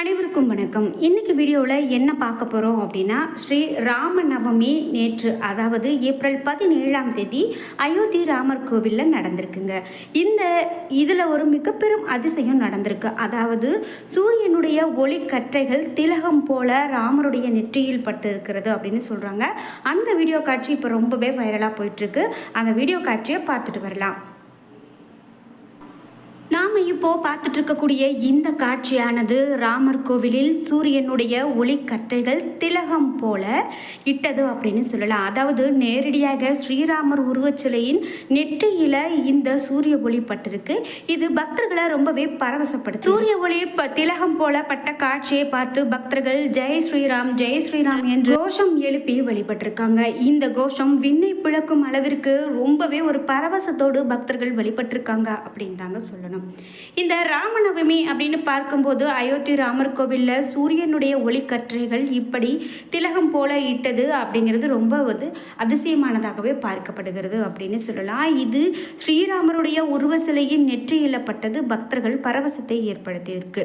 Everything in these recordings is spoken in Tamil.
அனைவருக்கும் வணக்கம். இன்னைக்கு வீடியோவில் என்ன பார்க்க போகிறோம் அப்படின்னா ஸ்ரீ ராம நவமி நேற்று அதாவது ஏப்ரல் பதினேழாம் தேதி அயோத்தி ராமர் கோவிலில் நடந்திருக்குங்க. இந்த இதில் ஒரு மிகப்பெரும் அதிசயம் நடந்திருக்கு. அதாவது சூரியனுடைய ஒளிக்கற்றைகள் திலகம் போல ராமருடைய நெற்றியில் பட்டு இருக்கிறது அப்படின்னு சொல்கிறாங்க அந்த வீடியோ காட்சி இப்போ ரொம்பவே வைரலாக போயிட்டுருக்கு அந்த வீடியோ காட்சியை பார்த்துட்டு வரலாம். நாம் இப்போ பார்த்துட்டு இருக்கக்கூடிய இந்த காட்சியானது ராமர் கோவிலில் சூரியனுடைய ஒளிக்கற்றைகள் திலகம் போல இட்டது அப்படின்னு சொல்லலாம். அதாவது நேரடியாக ஸ்ரீராமர் உருவச்சிலையின் நெற்றியில இந்த சூரிய ஒளி பட்டிருக்கு. இது பக்தர்களை ரொம்பவே பரவசப்படுது சூரிய ஒளி ப- திலகம் போல பட்ட காட்சியை பார்த்து பக்தர்கள் ஜெய் ஸ்ரீராம் ஜெய் ஸ்ரீராம் என்று கோஷம் எழுப்பி வழிபட்டிருக்காங்க இந்த கோஷம் விண்ணை பிளக்கும் அளவிற்கு ரொம்பவே ஒரு பரவசத்தோடு பக்தர்கள் வழிபட்டிருக்காங்க அப்படின்னு தாங்க சொல்லணும். இந்த ராமநவமி அப்படின்னு பார்க்கும்போது அயோத்தி ராமர் கோவிலில் சூரியனுடைய ஒளிக்கற்றைகள் இப்படி திலகம் போல இட்டது அப்படிங்கிறது ரொம்ப வந்து அதிசயமானதாகவே பார்க்கப்படுகிறது அப்படின்னு சொல்லலாம். இது ஸ்ரீராமருடைய உருவ சிலையின் நெற்றியிலப்பட்டது பக்தர்கள் பரவசத்தை ஏற்படுத்தியிருக்கு.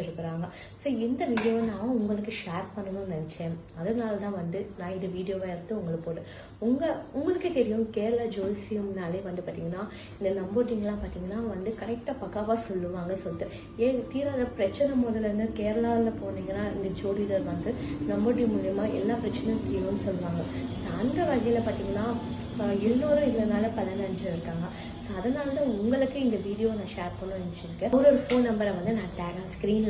அறிஞ்சிருக்கிறாங்க ஸோ இந்த வீடியோவை நான் உங்களுக்கு ஷேர் பண்ணணும்னு நினச்சேன். அதனால தான் வந்து நான் இது வீடியோவை எடுத்து உங்களுக்கு போடு உங்கள் உங்களுக்கு தெரியும் கேரளா ஜோசியம்னாலே வந்து பார்த்தீங்கன்னா இந்த நம்போட்டிங்லாம் பார்த்தீங்கன்னா வந்து கரெக்டாக பக்காவாக சொல்லுவாங்க சொல்லிட்டு ஏன் தீராத பிரச்சனை முதல்ல இருந்து கேரளாவில் போனீங்கன்னா இந்த ஜோடிடர் வந்து நம்போட்டி மூலயமா எல்லா பிரச்சனையும் தீரும்னு சொல்லுவாங்க. ஸோ அந்த வகையில் பார்த்தீங்கன்னா எல்லோரும் இதனால பலனஞ்சு இருக்காங்க. ஸோ அதனால தான் உங்களுக்கு இந்த வீடியோ நான் ஷேர் பண்ணணும்னு நினச்சிருக்கேன். ஒரு ஒரு ஃபோன் நம்பரை வந்து நான் டேகாக ஸ்க்ரீனில்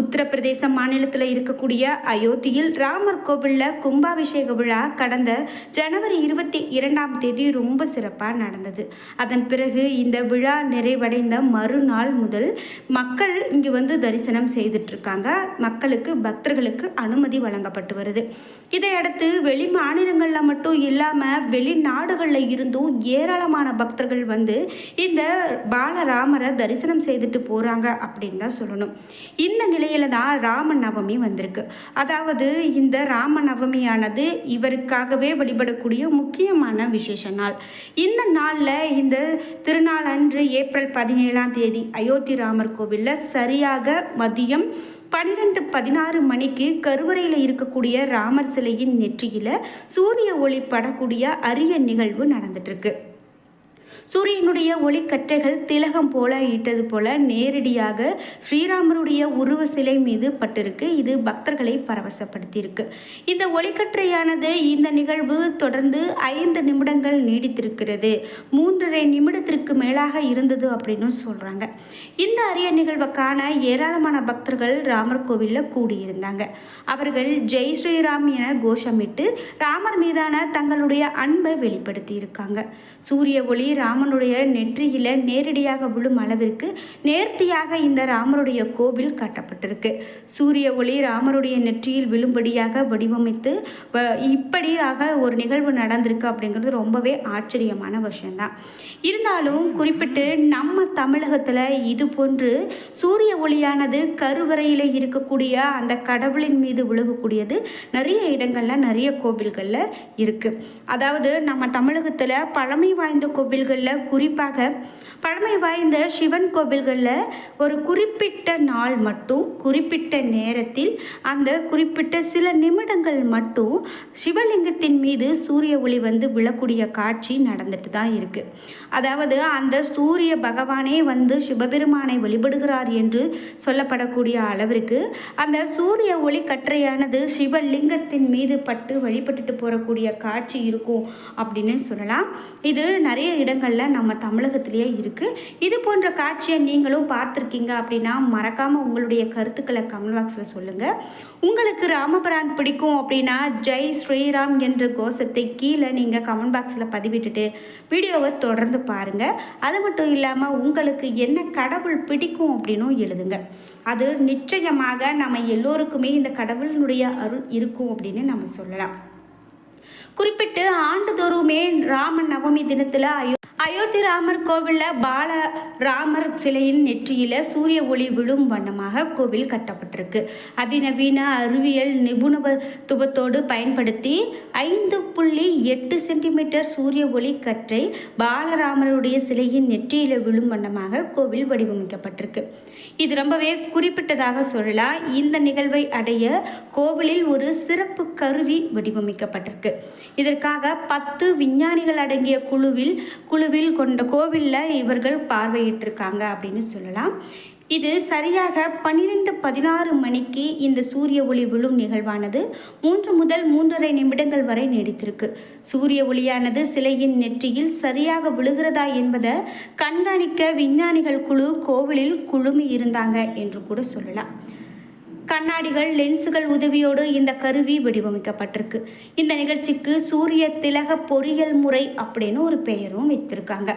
உத்தரப்பிரதேச மாநிலத்தில் இருக்கக்கூடிய அயோத்தியில் ராமர் கோவிலில் கும்பாபிஷேக விழா கடந்த ஜனவரி இருபத்தி இரண்டாம் தேதி ரொம்ப சிறப்பாக நடந்தது. அதன் பிறகு இந்த விழா நிறைவடைந்த மறுநாள் முதல் மக்கள் இங்கு வந்து தரிசனம் செய்துட்ருக்காங்க. மக்களுக்கு பக்தர்களுக்கு அனுமதி வழங்கப்பட்டு வருது. இதையடுத்து வெளி மாநிலங்களில் மட்டும் இல்லாமல் வெளிநாடுகளில் இருந்தும் ஏராளமான பக்தர்கள் வந்து இந்த பாலராமரை தரிசனம் செய்துட்டு போகிறாங்க அப்படின்னு தான் சொல்லணும். இந்த நிலை நிலையில தான் ராம நவமி வந்திருக்கு. அதாவது இந்த ராம நவமியானது இவருக்காகவே வழிபடக்கூடிய முக்கியமான விசேஷ நாள். இந்த நாளில் இந்த திருநாள் அன்று ஏப்ரல் பதினேழாம் தேதி அயோத்தி ராமர் கோவிலில் சரியாக மதியம் பன்னிரெண்டு பதினாறு மணிக்கு கருவறையில் இருக்கக்கூடிய ராமர் சிலையின் நெற்றியில் சூரிய ஒளி படக்கூடிய அரிய நிகழ்வு நடந்துட்டுருக்கு சூரியனுடைய ஒளிக்கற்றைகள் திலகம் போல ஈட்டது போல நேரடியாக ஸ்ரீராமருடைய உருவ சிலை மீது பட்டிருக்கு. இது பக்தர்களை பரவசப்படுத்தியிருக்கு. இந்த ஒளிக்கற்றையானது இந்த நிகழ்வு தொடர்ந்து ஐந்து நிமிடங்கள் நீடித்திருக்கிறது. மூன்றரை நிமிடத்திற்கு மேலாக இருந்தது அப்படின்னு சொல்கிறாங்க இந்த அரிய நிகழ்வுக்கான ஏராளமான பக்தர்கள் ராமர் கோவிலில் கூடியிருந்தாங்க. அவர்கள் ஜெய் ஸ்ரீராம் என கோஷமிட்டு ராமர் மீதான தங்களுடைய அன்பை வெளிப்படுத்தி இருக்காங்க சூரிய ஒளி ராமனுடைய நெற்றியில் நேரடியாக விழும் அளவிற்கு நேர்த்தியாக இந்த ராமருடைய கோவில் கட்டப்பட்டிருக்கு. சூரிய ஒளி ராமருடைய நெற்றியில் விழும்படியாக வடிவமைத்து வ- இப்படியாக ஒரு நிகழ்வு நடந்திருக்கு அப்படிங்கிறது ரொம்பவே ஆச்சரியமான விஷயம்தான். இருந்தாலும் குறிப்பிட்டு நம்ம தமிழகத்தில் இது போன்று சூரிய ஒளியானது கருவறையில் இருக்கக்கூடிய அந்த கடவுளின் மீது விழுகக்கூடியது நிறைய இடங்களில் நிறைய கோவில்களில் இருக்குது அதாவது நம்ம தமிழகத்தில் பழமை வாய்ந்த கோவில்களில் குறிப்பாக பழமை வாய்ந்த சிவன் கோவில்களில் ஒரு குறிப்பிட்ட நாள் மட்டும் குறிப்பிட்ட நேரத்தில் அந்த குறிப்பிட்ட சில நிமிடங்கள் மட்டும் சிவலிங்கத்தின் மீது சூரிய ஒளி வந்து விழக்கூடிய காட்சி நடந்துட்டு தான் இருக்கு. அதாவது அந்த சூரிய பகவானே வந்து சிவபெருமானை வழிபடுகிறார் என்று சொல்லப்படக்கூடிய அளவிற்கு அந்த சூரிய ஒளி கற்றையானது சிவலிங்கத்தின் மீது பட்டு வழிபட்டுட்டு போகக்கூடிய காட்சி இருக்கும் அப்படின்னு சொல்லலாம். இது நிறைய இடங்களில் இடங்களில் நம்ம தமிழகத்திலேயே இருக்குது இது போன்ற காட்சியை நீங்களும் பார்த்துருக்கீங்க அப்படின்னா மறக்காமல் உங்களுடைய கருத்துக்களை கமெண்ட் பாக்ஸில் சொல்லுங்கள் உங்களுக்கு ராமபிரான் பிடிக்கும் அப்படின்னா ஜெய் ஸ்ரீராம் என்ற கோஷத்தை கீழே நீங்கள் கமெண்ட் பாக்ஸில் பதிவிட்டுட்டு வீடியோவை தொடர்ந்து பாருங்கள் அது மட்டும் இல்லாமல் உங்களுக்கு என்ன கடவுள் பிடிக்கும் அப்படின்னும் எழுதுங்க. அது நிச்சயமாக நம்ம எல்லோருக்குமே இந்த கடவுளினுடைய அருள் இருக்கும் அப்படின்னு நம்ம சொல்லலாம். குறிப்பிட்டு ஆண்டுதோறுமே ராம நவமி தினத்தில் அயோ அயோத்தி ராமர் கோவிலில் பால ராமர் சிலையின் நெற்றியில் சூரிய ஒளி விழும் வண்ணமாக கோவில் கட்டப்பட்டிருக்கு. அதிநவீன அறிவியல் நிபுணத்துவத்தோடு பயன்படுத்தி ஐந்து புள்ளி எட்டு சென்டிமீட்டர் சூரிய ஒளி கற்றை பாலராமருடைய சிலையின் நெற்றியில் விழும் வண்ணமாக கோவில் வடிவமைக்கப்பட்டிருக்கு. இது ரொம்பவே குறிப்பிட்டதாக சொல்லலாம். இந்த நிகழ்வை அடைய கோவிலில் ஒரு சிறப்பு கருவி வடிவமைக்கப்பட்டிருக்கு. இதற்காக பத்து விஞ்ஞானிகள் அடங்கிய குழுவில் குழு குழுவில் கொண்ட கோவிலில் இவர்கள் பார்வையிட்டிருக்காங்க அப்படின்னு சொல்லலாம். இது சரியாக பன்னிரெண்டு பதினாறு மணிக்கு இந்த சூரிய ஒளி விழும் நிகழ்வானது. மூன்று முதல் மூன்றரை நிமிடங்கள் வரை நீடித்திருக்கு. சூரிய ஒளியானது சிலையின் நெற்றியில் சரியாக விழுகிறதா என்பதை கண்காணிக்க விஞ்ஞானிகள் குழு கோவிலில் குழுமி இருந்தாங்க என்று கூட சொல்லலாம். கண்ணாடிகள் லென்ஸுகள் உதவியோடு இந்த கருவி வடிவமைக்கப்பட்டிருக்கு. இந்த நிகழ்ச்சிக்கு சூரிய திலக பொறியியல் முறை அப்படின்னு ஒரு பெயரும் வைத்திருக்காங்க.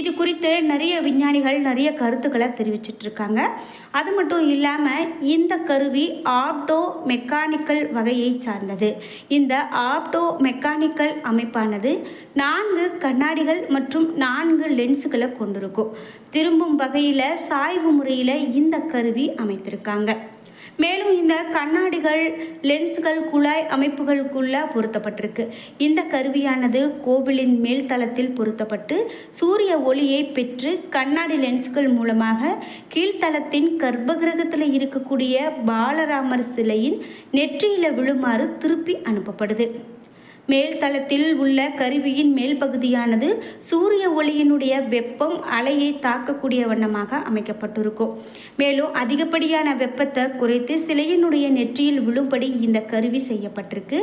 இது குறித்து நிறைய விஞ்ஞானிகள் நிறைய கருத்துக்களை தெரிவிச்சிட்டு இருக்காங்க அது மட்டும் இல்லாமல் இந்த கருவி ஆப்டோ மெக்கானிக்கல் வகையை சார்ந்தது. இந்த ஆப்டோ மெக்கானிக்கல் அமைப்பானது நான்கு கண்ணாடிகள் மற்றும் நான்கு லென்ஸுகளை கொண்டிருக்கும். திரும்பும் வகையில் சாய்வு முறையில் இந்த கருவி அமைத்திருக்காங்க. மேலும் இந்த கண்ணாடிகள் லென்ஸ்கள் குழாய் அமைப்புகளுக்குள்ள பொருத்தப்பட்டிருக்கு. இந்த கருவியானது கோவிலின் மேல் தளத்தில் பொருத்தப்பட்டு சூரிய ஒளியை பெற்று கண்ணாடி லென்ஸ்கள் மூலமாக கீழ்த்தளத்தின் கர்ப்பகிரகத்தில் இருக்கக்கூடிய பாலராமர் சிலையின் நெற்றியில் விழுமாறு திருப்பி அனுப்பப்படுது. மேல் தளத்தில் உள்ள கருவியின் மேல் பகுதியானது சூரிய ஒளியினுடைய வெப்பம் அலையை தாக்கக்கூடிய வண்ணமாக அமைக்கப்பட்டிருக்கும். மேலும் அதிகப்படியான வெப்பத்தை குறைத்து சிலையினுடைய நெற்றியில் விழும்படி இந்த கருவி செய்யப்பட்டிருக்கு.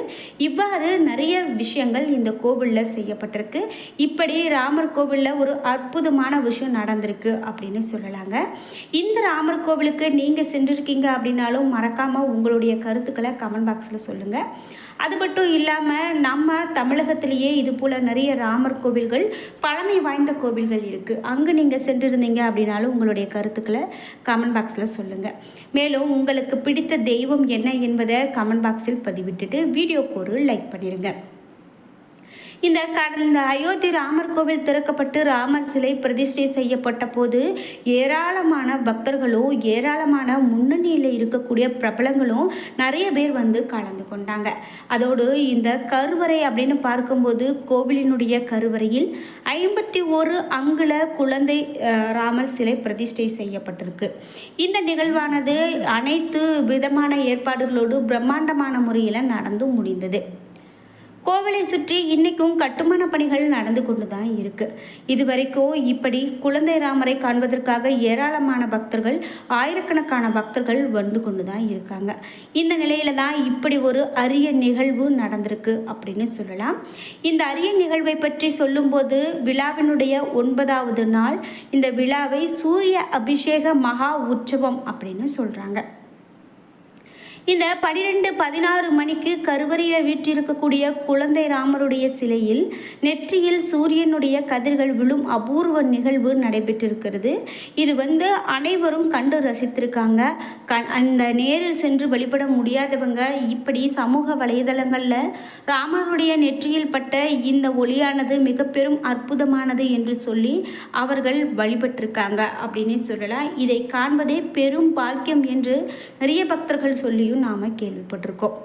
இவ்வாறு நிறைய விஷயங்கள் இந்த கோவிலில் செய்யப்பட்டிருக்கு. இப்படி ராமர் கோவிலில் ஒரு அற்புதமான விஷயம் நடந்திருக்கு அப்படின்னு சொல்லலாங்க. இந்த ராமர் கோவிலுக்கு நீங்கள் சென்றிருக்கீங்க அப்படின்னாலும் மறக்காமல் உங்களுடைய கருத்துக்களை கமெண்ட் பாக்ஸில் சொல்லுங்கள் அது மட்டும் இல்லாமல் நம்ம தமிழகத்திலேயே இது போல் நிறைய ராமர் கோவில்கள் பழமை வாய்ந்த கோவில்கள் இருக்குது அங்கே நீங்கள் சென்றிருந்தீங்க அப்படின்னாலும் உங்களுடைய கருத்துக்களை கமெண்ட் பாக்ஸில் சொல்லுங்கள் மேலும் உங்களுக்கு பிடித்த தெய்வம் என்ன என்பதை கமெண்ட் பாக்ஸில் பதிவிட்டுட்டு வீடியோக்கு ஒரு லைக் பண்ணிடுங்க இந்த கடந்த அயோத்தி ராமர் கோவில் திறக்கப்பட்டு ராமர் சிலை பிரதிஷ்டை செய்யப்பட்ட போது ஏராளமான பக்தர்களும் ஏராளமான முன்னணியில் இருக்கக்கூடிய பிரபலங்களும் நிறைய பேர் வந்து கலந்து கொண்டாங்க. அதோடு இந்த கருவறை அப்படின்னு பார்க்கும்போது கோவிலினுடைய கருவறையில் ஐம்பத்தி ஒரு அங்குல குழந்தை ராமர் சிலை பிரதிஷ்டை செய்யப்பட்டிருக்கு. இந்த நிகழ்வானது அனைத்து விதமான ஏற்பாடுகளோடு பிரம்மாண்டமான முறையில் நடந்து முடிந்தது. கோவிலை சுற்றி இன்றைக்கும் கட்டுமான பணிகள் நடந்து கொண்டு தான் இருக்கு. இது வரைக்கும் இப்படி குழந்தை ராமரை காண்பதற்காக ஏராளமான பக்தர்கள் ஆயிரக்கணக்கான பக்தர்கள் வந்து கொண்டு தான் இருக்காங்க. இந்த நிலையில தான் இப்படி ஒரு அரிய நிகழ்வு நடந்திருக்கு அப்படின்னு சொல்லலாம். இந்த அரிய நிகழ்வை பற்றி சொல்லும்போது விழாவினுடைய ஒன்பதாவது நாள் இந்த விழாவை சூரிய அபிஷேக மகா உற்சவம் அப்படின்னு சொல்கிறாங்க இந்த பனிரெண்டு பதினாறு மணிக்கு கருவறையில் வீற்றிருக்கக்கூடிய குழந்தை ராமருடைய சிலையில் நெற்றியில் சூரியனுடைய கதிர்கள் விழும் அபூர்வ நிகழ்வு நடைபெற்றிருக்கிறது. இது வந்து அனைவரும் கண்டு ரசித்திருக்காங்க. க அந்த நேரில் சென்று வழிபட முடியாதவங்க இப்படி சமூக வலைதளங்களில் ராமருடைய நெற்றியில் பட்ட இந்த ஒளியானது மிக பெரும் அற்புதமானது என்று சொல்லி அவர்கள் வழிபட்டிருக்காங்க அப்படின்னு சொல்லலாம். இதை காண்பதே பெரும் பாக்கியம் என்று நிறைய பக்தர்கள் பற்றியும் நாம் கேள்விப்பட்டிருக்கோம்.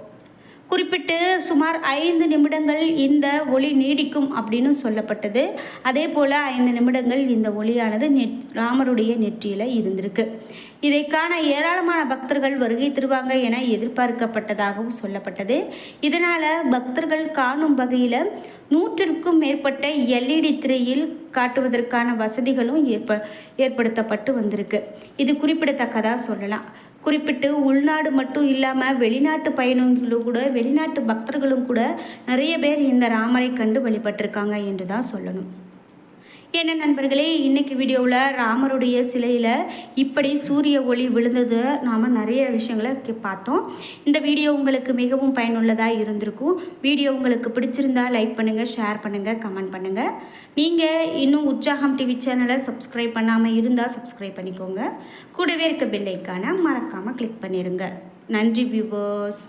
குறிப்பிட்டு சுமார் ஐந்து நிமிடங்கள் இந்த ஒளி நீடிக்கும் அப்படின்னு சொல்லப்பட்டது. அதே போல் ஐந்து நிமிடங்கள் இந்த ஒளியானது நெட் ராமருடைய நெற்றியில் இருந்திருக்கு. இதை காண ஏராளமான பக்தர்கள் வருகை தருவாங்க என எதிர்பார்க்கப்பட்டதாகவும் சொல்லப்பட்டது. இதனால் பக்தர்கள் காணும் வகையில் நூற்றிற்கும் மேற்பட்ட எல்இடி திரையில் காட்டுவதற்கான வசதிகளும் ஏற்ப ஏற்படுத்தப்பட்டு வந்திருக்கு. இது குறிப்பிடத்தக்கதாக சொல்லலாம். குறிப்பிட்டு உள்நாடு மட்டும் இல்லாமல் வெளிநாட்டு பயணங்களும் கூட வெளிநாட்டு பக்தர்களும் கூட நிறைய பேர் இந்த ராமரை கண்டு வழிபட்டிருக்காங்க என்று தான் சொல்லணும். என்ன நண்பர்களே இன்றைக்கி வீடியோவில் ராமருடைய சிலையில் இப்படி சூரிய ஒளி விழுந்தது நாம் நிறைய விஷயங்களை பார்த்தோம். இந்த வீடியோ உங்களுக்கு மிகவும் பயனுள்ளதாக இருந்திருக்கும். வீடியோ உங்களுக்கு பிடிச்சிருந்தா லைக் பண்ணுங்கள் ஷேர் பண்ணுங்கள் கமெண்ட் பண்ணுங்கள் நீங்கள் இன்னும் உற்சாகம் டிவி சேனலை சப்ஸ்கிரைப் பண்ணாமல் இருந்தால் சப்ஸ்கிரைப் பண்ணிக்கோங்க. கூடவே இருக்க பெல்லைக்கான மறக்காமல் கிளிக் பண்ணிடுங்க நன்றி வியூவர்ஸ்